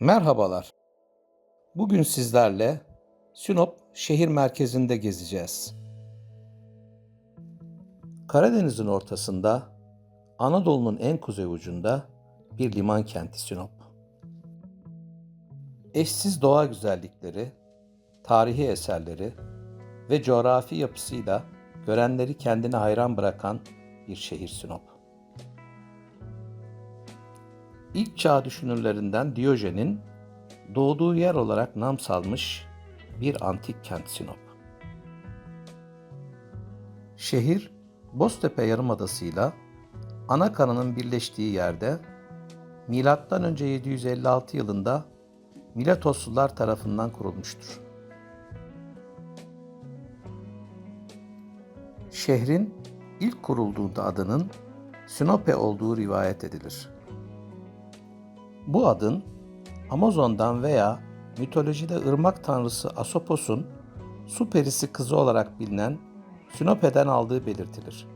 Merhabalar. Bugün sizlerle Sinop şehir merkezinde gezeceğiz. Karadeniz'in ortasında, Anadolu'nun en kuzey ucunda bir liman kenti Sinop. Eşsiz doğa güzellikleri, tarihi eserleri ve coğrafi yapısıyla görenleri kendine hayran bırakan bir şehir Sinop. İlk çağ düşünürlerinden Diyojen'in doğduğu yer olarak nam salmış bir antik kent Sinop. Şehir, Boztepe Yarımadası'yla Anakara'nın birleştiği yerde M.Ö. 756 yılında Miletoslular tarafından kurulmuştur. Şehrin ilk kurulduğunda adının Sinope olduğu rivayet edilir. Bu adın Amazon'dan veya mitolojide ırmak tanrısı Asopos'un su perisi kızı olarak bilinen Sinope'den aldığı belirtilir.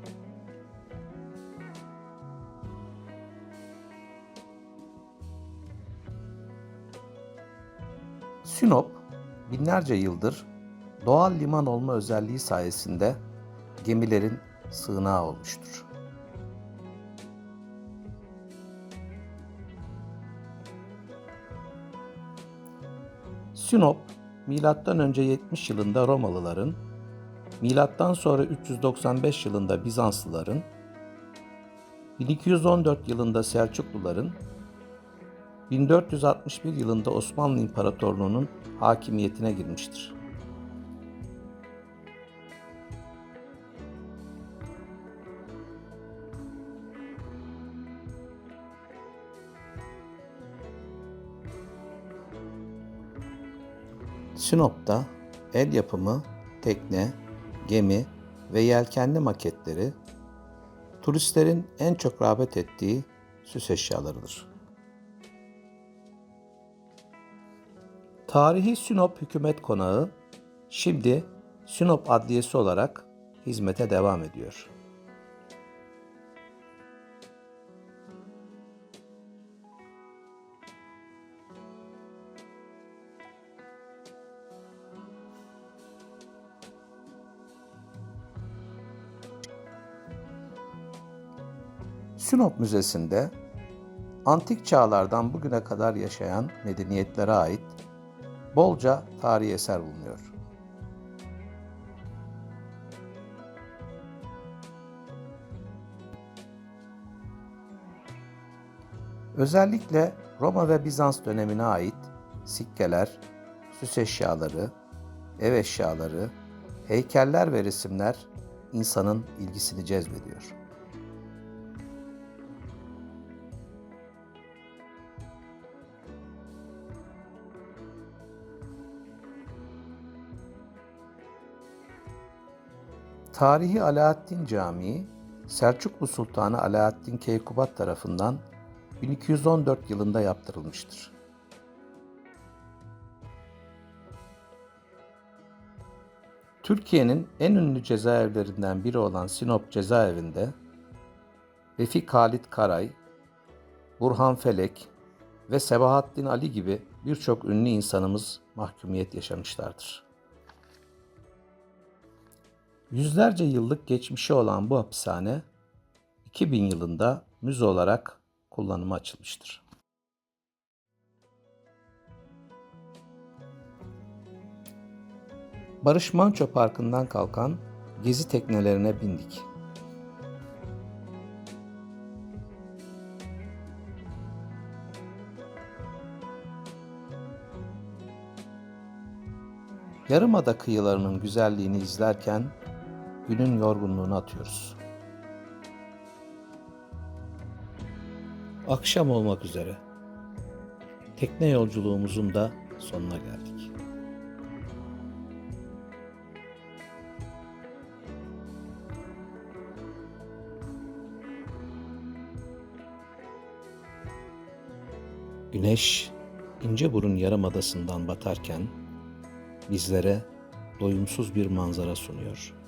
Sinop, binlerce yıldır doğal liman olma özelliği sayesinde gemilerin sığınağı olmuştur. Sinop, önce 70 yılında Romalıların, milattan sonra 395 yılında Bizanslıların, 1214 yılında Selçukluların, 1461 yılında Osmanlı İmparatorluğu'nun hakimiyetine girmiştir. Sinop'ta el yapımı tekne, gemi ve yelkenli maketleri turistlerin en çok rağbet ettiği süs eşyalarıdır. Tarihi Sinop Hükümet Konağı şimdi Sinop Adliyesi olarak hizmete devam ediyor. Sinop Müzesi'nde antik çağlardan bugüne kadar yaşayan medeniyetlere ait bolca tarihi eser bulunuyor. Özellikle Roma ve Bizans dönemine ait sikkeler, süs eşyaları, ev eşyaları, heykeller ve resimler insanın ilgisini cezbediyor. Tarihi Alaaddin Camii, Selçuklu Sultanı Alaaddin Keykubat tarafından 1214 yılında yaptırılmıştır. Türkiye'nin en ünlü cezaevlerinden biri olan Sinop cezaevinde Refik Halit Karay, Burhan Felek ve Sebahattin Ali gibi birçok ünlü insanımız mahkumiyet yaşamışlardır. Yüzlerce yıllık geçmişi olan bu hapishane 2000 yılında müze olarak kullanıma açılmıştır. Barış Manço Parkı'ndan kalkan gezi teknelerine bindik. Yarımada kıyılarının güzelliğini izlerken günün yorgunluğunu atıyoruz. Akşam olmak üzere. Tekne yolculuğumuzun da sonuna geldik. Güneş İnceburun Yarımadası'ndan batarken bizlere doyumsuz bir manzara sunuyor.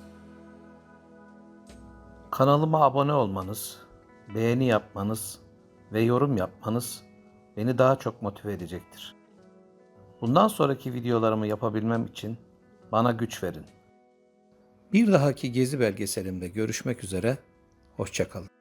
Kanalıma abone olmanız, beğeni yapmanız ve yorum yapmanız beni daha çok motive edecektir. Bundan sonraki videolarımı yapabilmem için bana güç verin. Bir dahaki gezi belgeselimde görüşmek üzere, hoşçakalın.